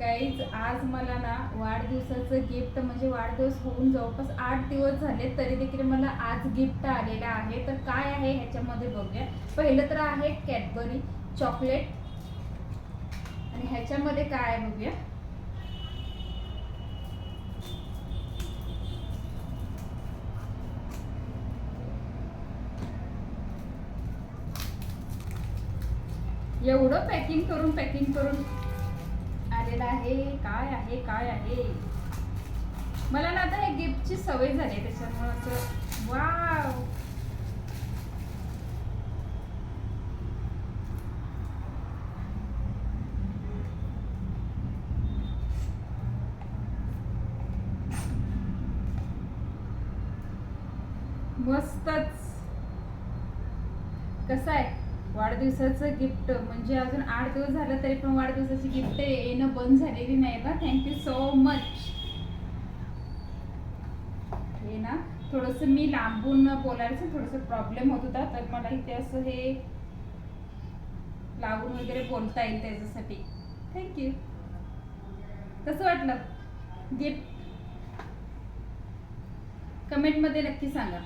Guys आज मला ना वाढदिवसाचं गिफ्ट म्हणजे वाढदिवस होऊन जवळपास आठ दिवस झाले तरी देखील मला आज गिफ्ट आलेलं आहे. तर काय आहे ह्याच्यामध्ये बघूया. पहिलं तर आहे कॅडबरी चॉकलेट आणि ह्याच्यामध्ये काय आहे बघूया. एवढं पॅकिंग करून पॅकिंग करून. आलेलं आहे काय आहे काय आहे? मला ना आता हे गिफ्टची सवय झाली आहे असं वाव! मस्तच! कसं आहे? वाढदिवसाचं गिफ्ट म्हणजे अजून आठ दिवस झालं तरी पण वाढदिवसाची गिफ्ट येणं बंद झालेली नाही का थँक्यू सो मच हे ना थोडंसं मी लांबून बोलायचं थोडंसं प्रॉब्लेम होत होता तर मला इथे असं हे लावून वगैरे बोलता येईल त्याच्यासाठी. थँक्यू कसं वाटलं? गिफ्ट कमेंटमध्ये नक्की सांगा.